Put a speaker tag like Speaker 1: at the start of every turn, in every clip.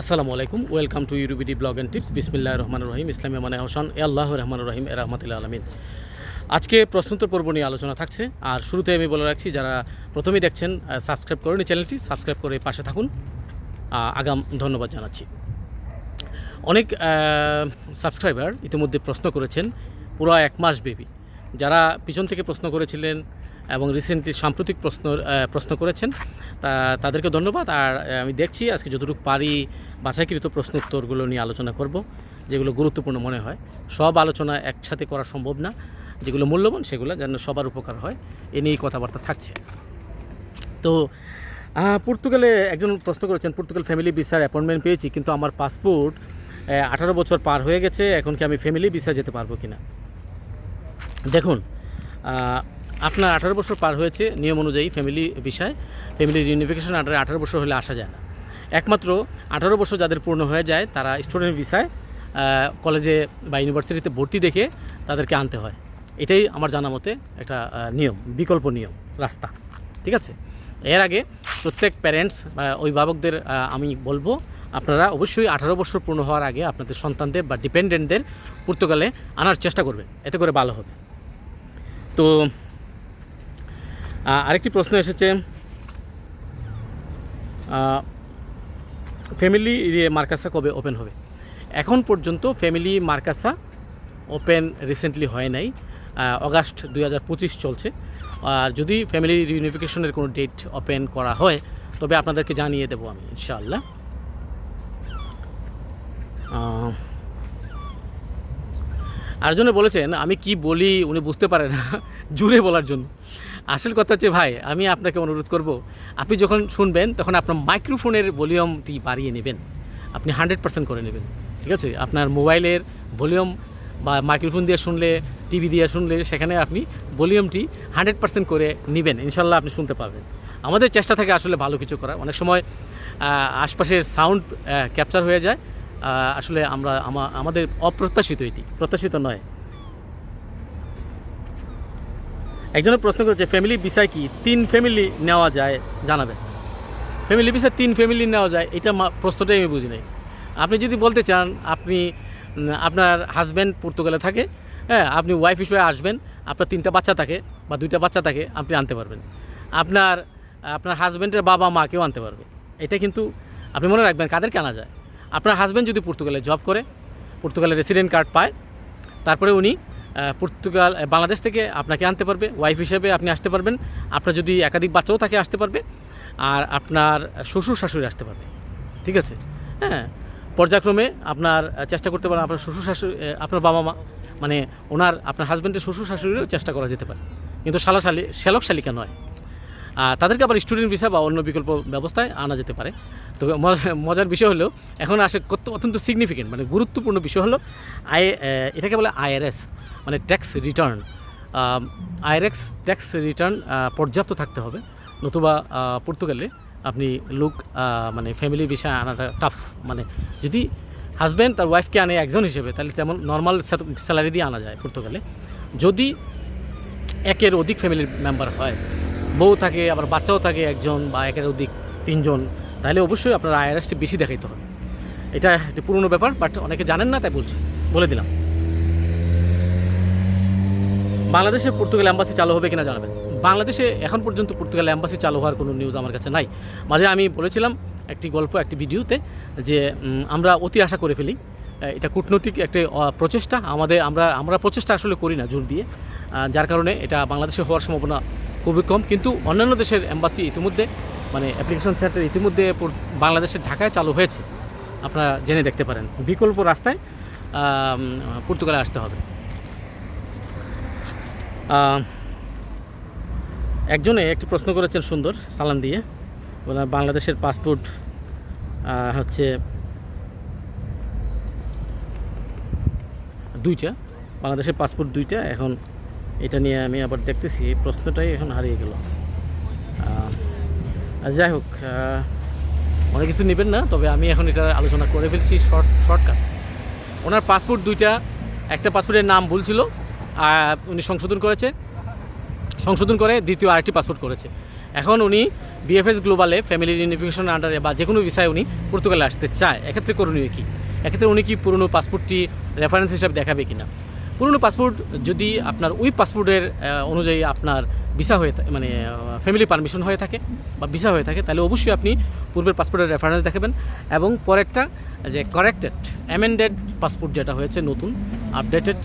Speaker 1: আসসালামু আলাইকুম, welcome to ইউরুবিডি ব্লগ অ্যান্ড টিপস। বিসমিল্লাহ রহমান রহিম, ইসলামী মানে হোসেন আল্লাহ রহমান রহিম, এ রহমতুল্লাহ আলমিন। আজকে প্রশ্নোত্তর পর্ব নিয়ে আলোচনা থাকছে, আর শুরুতে আমি বলে রাখছি, যারা প্রথমেই দেখছেন সাবস্ক্রাইব করেন চ্যানেলটি সাবস্ক্রাইব করে পাশে থাকুন। আগাম ধন্যবাদ জানাচ্ছি। অনেক সাবস্ক্রাইবার ইতিমধ্যে প্রশ্ন করেছেন, পুরো এক মাস ব্যাপী। যারা পিছন থেকে প্রশ্ন করেছিলেন এবং রিসেন্টলি সাম্প্রতিক প্রশ্ন প্রশ্ন করেছেন। তা, তাদেরকে ধন্যবাদ। আর আমি দেখছি আজকে যতটুকু পারি বাছাইকৃত প্রশ্ন উত্তরগুলো নিয়ে আলোচনা করব, যেগুলো গুরুত্বপূর্ণ মনে হয়। সব আলোচনা একসাথে করা সম্ভব না। যেগুলো মূল্যবান, সেগুলো যেন সবার উপকার হয়। এ নিয়েই কথাবার্তা থাকছে। তো পর্তুগালে একজন প্রশ্ন করেছেন, পর্তুগাল ফ্যামিলি ভিসার অ্যাপয়েন্টমেন্ট পেয়েছি, কিন্তু আমার পাসপোর্ট আঠারো বছর পার হয়ে গেছে, এখন কি আমি ফ্যামিলি ভিসা যেতে পারব কি না দেখুন আপনার আঠারো বছর পার হয়েছে নিয়ম অনুযায়ী ফ্যামিলি বিষয়। ফ্যামিলি ইউনিফিকেশন আন্ডারে আঠারো বছর হলে আসা যায় না। একমাত্র আঠারো বছর যাদের পূর্ণ হয়ে যায়, তারা স্টুডেন্ট ভিসায় কলেজে বা ইউনিভার্সিটিতে ভর্তি দেখে তাদেরকে আনতে হয়। এটাই আমার জানা মতে একটা নিয়ম, বিকল্প নিয়ম, রাস্তা। ঠিক আছে? এর আগে প্রত্যেক প্যারেন্টস বা অভিভাবকদের আমি বলব, আপনারা অবশ্যই আঠারো বছর পূর্ণ হওয়ার আগে আপনাদের সন্তানদের বা ডিপেন্ডেন্টদের পর্তুগালে আনার চেষ্টা করবেন। এতে করে ভালো হবে। তো আরেকটি প্রশ্ন এসেছে। ফ্যামিলি মার্কাসা কবে ওপেন হবে? এখন পর্যন্ত ফ্যামিলি মার্কাসা ওপেন রিসেন্টলি হয় নাই। অগাস্ট দু হাজার পঁচিশ চলছে। আর যদি ফ্যামিলি রিউনিফিকেশনের কোনো ডেট ওপেন করা হয় তবে আপনাদেরকে জানিয়ে দেবো আমি ইনশাআল্লাহ। আহ, আরেকজনে বলেছেন আমি কি বলি? উনি বুঝতে পারে না জুড়ে বলার জন্য। আসল কথা হচ্ছে, ভাই, আমি আপনাকে অনুরোধ করব, আপনি যখন শুনবেন, তখন আপনার মাইক্রোফোনের ভলিউমটি বাড়িয়ে নেবেন। আপনি হান্ড্রেড পার্সেন্ট করে নেবেন, ঠিক আছে? আপনার মোবাইলের ভলিউম বা মাইক্রোফোন দিয়ে শুনলে, টিভি দিয়ে শুনলে, সেখানে আপনি ভলিউমটি হান্ড্রেড পার্সেন্ট করে নেবেন, ইনশাল্লাহ আপনি শুনতে পারবেন আমাদের চেষ্টা থাকে আসলে ভালো কিছু করার। অনেক সময় আশপাশের সাউন্ড ক্যাপচার হয়ে যায়। আসলে আমরা আমাদের অপ্রত্যাশিত এটি, প্রত্যাশিত নয়। একজনের প্রশ্ন করেছে ফ্যামিলি বিষয় কি? তিন ফ্যামিলি নেওয়া যায় জানাবেন ফ্যামিলি বিষয় তিন ফ্যামিলি নেওয়া যায়, এটা প্রশ্নটাই আমি বুঝি নাই। আপনি যদি বলতে চান, আপনি আপনার হাজব্যান্ড পর্তুগালে থাকে হ্যাঁ আপনি ওয়াইফ হিসেবে আসবেন, আপনার তিনটা বাচ্চা থাকে বা দুইটা বাচ্চা থাকে, আপনি আনতে পারবেন। আপনার আপনার হাজব্যান্ডের বাবা মাকেও আনতে পারবে। এটা কিন্তু আপনি মনে রাখবেন, কাদেরকে আনা যায়? আপনার হাজব্যান্ড যদি পর্তুগালে জব করে পর্তুগালের রেসিডেন্ট কার্ড পায়, তারপরে উনি পর্তুগাল বাংলাদেশ থেকে আপনাকে আনতে পারবে ওয়াইফ হিসেবে আপনি আসতে পারবেন। আপনার যদি একাধিক বাচ্চাও থাকে, আসতে পারবে। আর আপনার শ্বশুর শাশুড়ি আসতে পারবে। ঠিক আছে? হ্যাঁ পর্যায়ক্রমে আপনার চেষ্টা করতে পারেন আপনার শ্বশুর শাশুড়ি আপনার বাবা মা মানে ওনার, আপনার হাজব্যান্ডের শ্বশুর শাশুড়িরও চেষ্টা করা যেতে পারে। কিন্তু শালাশালি, শ্যালক শালিকা নয়। আর তাদেরকে আবার স্টুডেন্ট ভিসা বা অন্য বিকল্প ব্যবস্থায় আনা যেতে পারে। তো মজার বিষয় হলো, এখন আসে কত, অত্যন্ত সিগনিফিকেন্ট মানে গুরুত্বপূর্ণ বিষয় হলো, আই এটাকে বলে আইআরএস মানে tax return IRX tax return পর্যাপ্ত থাকতে হবে। নতুবা পর্তুগালে আপনি লুক মানে ফ্যামিলি বিষয় আনাটা টাফ মানে যদি হাজব্যান্ড তার ওয়াইফকে আনে একজন হিসেবে, তাহলে তেমন নর্মাল স্যালারি দিয়ে আনা যায় পর্তুগালে। যদি একের অধিক ফ্যামিলির মেম্বার হয়, বউ থাকে, আবার বাচ্চাও থাকে একজন বা একের অধিক তিনজন তাহলে অবশ্যই আপনার আইআরএসটি বেশি দেখাইতে হবে। এটা একটি পুরনো ব্যাপার বাট অনেকে জানেন না, তাই বলছি, বলে দিলাম। বাংলাদেশে পর্তুগাল অ্যাম্বাসি চালু হবে কিনা জানাবেন। বাংলাদেশে এখন পর্যন্ত পর্তুগাল অ্যাম্বাসি চালু হওয়ার কোনো নিউজ আমার কাছে নাই। মাঝে আমি বলেছিলাম একটি গল্প, একটি ভিডিওতে, যে আমরা অতি আশা করে ফেলি এটা কূটনৈতিক একটি প্রচেষ্টা। আমাদের, আমরা আমরা প্রচেষ্টা আসলে করি না জোর দিয়ে যার কারণে এটা বাংলাদেশে হওয়ার সম্ভাবনা খুবই কম। কিন্তু অন্যান্য দেশের অ্যাম্বাসি ইতিমধ্যে মানে অ্যাপ্লিকেশন সেন্টার ইতিমধ্যে বাংলাদেশের ঢাকায় চালু হয়েছে। আপনারা জেনে দেখতে পারেন। বিকল্প রাস্তায় পর্তুগালে আসতে হবে। একজনে একটি প্রশ্ন করেছেন সুন্দর, সালাম দিয়ে। ওনার বাংলাদেশের পাসপোর্ট হচ্ছে দুইটা। বাংলাদেশের পাসপোর্ট দুইটা। এখন এটা নিয়ে আমি আবার দেখতেছি প্রশ্নটাই এখন হারিয়ে গেল। যাই হোক অনেক কিছু নেবেন না, তবে আমি এখন এটা আলোচনা করে ফেলছি, শর্ট, শর্টকাট। ওনার পাসপোর্ট দুইটা, একটা পাসপোর্টের নাম ভুল ছিল উনি সংশোধন করেছে। সংশোধন করে দ্বিতীয় আরেকটি পাসপোর্ট করেছে। এখন উনি বিএফএস গ্লোবালে ফ্যামিলি ইউনিফিকেশন আন্ডারে বা যে কোনো বিষয়ে উনি পর্তুগালে আসতে চায়। এক্ষেত্রে করণীয় কী? এক্ষেত্রে উনি কি পুরনো পাসপোর্টটি রেফারেন্স হিসাবে দেখাবে কি না পুরনো পাসপোর্ট যদি আপনার ওই পাসপোর্টের অনুযায়ী আপনার ভিসা হয়ে মানে ফ্যামিলি পারমিশন হয়ে থাকে বা ভিসা হয়ে থাকে, তাহলে অবশ্যই আপনি পূর্বের পাসপোর্টের রেফারেন্স দেখাবেন। এবং পরেরটা, যে কারেক্টেড অ্যামেন্ডেড পাসপোর্ট যেটা হয়েছে, নতুন আপডেটেড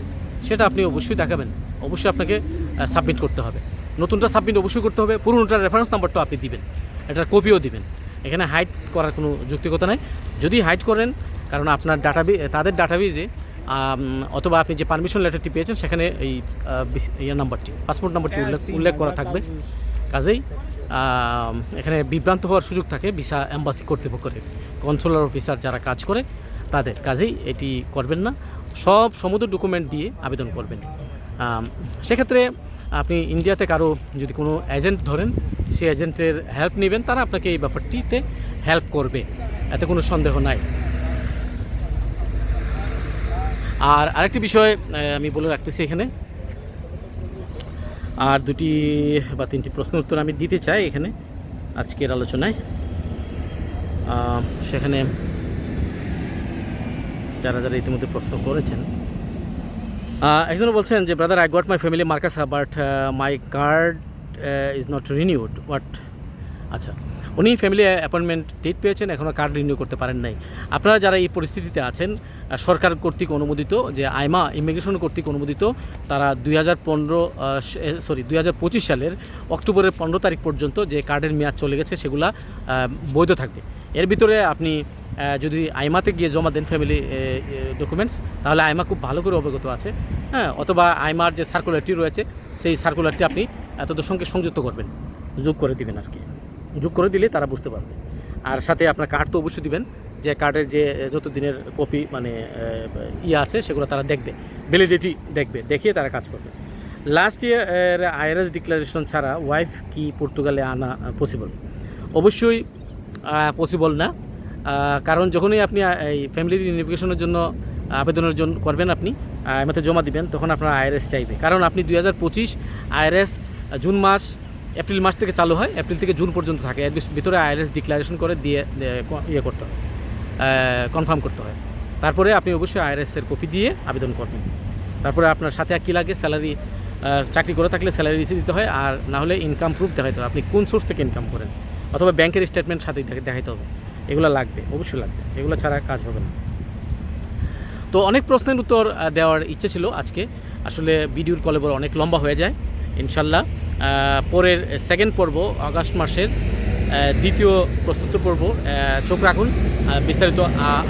Speaker 1: সেটা আপনি অবশ্যই দেখাবেন। অবশ্যই আপনাকে সাবমিট করতে হবে। নতুনটা সাবমিট অবশ্যই করতে হবে পুরনোটার রেফারেন্স নাম্বারটা আপনি দিবেন। এটার কপিও দিবেন। এখানে হাইড করার কোনো যুক্তিকতা নাই। যদি হাইড করেন, কারণ আপনার ডাটাবি তাদের ডাটাবেজে অথবা আপনি যে পারমিশন লেটারটি পেয়েছেন সেখানে এই ইয়ের নাম্বারটি পাসপোর্ট নাম্বারটি উল্লেখ উল্লেখ করা থাকবে। কাজেই এখানে বিভ্রান্ত হওয়ার সুযোগ থাকে ভিসা অ্যাম্বাসি কর্তৃপক্ষের কনসুলার অফিসার যারা কাজ করে তাদের। কাজেই এটি করবেন না। সব সমুদ্র ডকুমেন্ট দিয়ে আবেদন করবেন। সেক্ষেত্রে আপনি ইন্ডিয়াতে কারও যদি কোনো এজেন্ট ধরেন সেই এজেন্টের হেল্প নেবেন তারা আপনাকে এই ব্যাপারটিতে হেল্প করবে। এতে কোনো সন্দেহ নাই। আর আরেকটি বিষয় আমি বলে রাখতেছি এখানে। আর দুটি বা তিনটি প্রশ্ন উত্তর আমি দিতে চাই এখানে আজকের আলোচনায়। সেখানে যারা যারা ইতিমধ্যে প্রশ্ন করেছেন একজন বলছেন যে brother I got my family Marcus but my card is not renewed what আচ্ছা। উনি ফ্যামিলি অ্যাপয়েন্টমেন্ট ডেট পেয়েছেন এখনও কার্ড রিনিউ করতে পারেন নাই। আপনারা যারা এই পরিস্থিতিতে আছেন সরকার কর্তৃক অনুমোদিত, যে আইমা ইমিগ্রেশন কর্তৃক অনুমোদিত, তারা দুই হাজার পনেরো সরি দুই হাজার পঁচিশ সালের অক্টোবরের পনেরো তারিখ পর্যন্ত যে কার্ডের মেয়াদ চলে গেছে, সেগুলা বৈধ থাকবে। এর ভিতরে আপনি যদি আইমাতে গিয়ে জমা দেন ফ্যামিলি ডকুমেন্টস তাহলে আইমা খুব ভালো করে অবগত আছে। হ্যাঁ অথবা আইমার যে সার্কুলারটি রয়েছে, সেই সার্কুলারটি আপনি তাদের সঙ্গে সংযুক্ত করবেন। যোগ করে দেবেন আর কি। যোগ করে দিলে তারা বুঝতে পারবে। আর সাথে আপনার কার্ড তো অবশ্যই দিবেন। যে কার্ডের যে, যত দিনের কপি মানে ইয়ে আছে, সেগুলো তারা দেখবে। ভ্যালিডিটি দেখবে, দেখিয়ে তারা কাজ করবে। লাস্ট ইয়ার আইআরএস ডিক্লারেশন ছাড়া ওয়াইফ কি পর্তুগালে আনা পসিবল অবশ্যই পসিবল না। কারণ যখনই আপনি এই ফ্যামিলি ইউনিফিকেশনের জন্য আবেদনের জন্য করবেন আপনি এমতে জমা দিবেন, তখন আপনার আইআরএস চাইবে। কারণ আপনি দুই হাজার পঁচিশ আইআরএস জুন মাস এপ্রিল মাস থেকে চালু হয়, এপ্রিল থেকে জুন পর্যন্ত থাকে। এর ভিতরে আইআরএস ডিক্লারেশন করে দিয়ে ইয়ে করতে হয়। কনফার্ম করতে হয়। তারপরে আপনি অবশ্যই আইআরএসের কপি দিয়ে আবেদন করবেন। তারপরে আপনার সাথে আর কী লাগে? স্যালারি চাকরি করে থাকলে স্যালারি রিসিভ দিতে হয়, আর না হলে ইনকাম প্রুফ দেখাইতে হবে আপনি কোন সোর্স থেকে ইনকাম করেন? অথবা ব্যাংকের স্টেটমেন্ট সাথে দেখা- দেখাইতে হবে। এগুলো লাগবে, অবশ্যই লাগবে। এগুলো ছাড়া কাজ হবে না। তো অনেক প্রশ্নের উত্তর দেওয়ার ইচ্ছে ছিল আজকে। আসলে ভিডিওর কলেবর অনেক লম্বা হয়ে যায়। ইনশাল্লাহ। পরের সেকেন্ড পর্ব, আগস্ট মাসের দ্বিতীয় প্রস্তুত পর্ব চোখ রাখুন। বিস্তারিত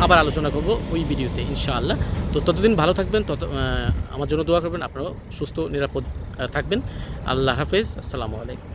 Speaker 1: আবার আলোচনা করব ওই ভিডিওতে, ইনশাআল্লাহ। তো ততদিন ভালো থাকবেন, তত আমার জন্য দোয়া করবেন, আপনারাও সুস্থ, নিরাপদ থাকবেন। আল্লাহ হাফেজ, আসসালামু আলাইকুম।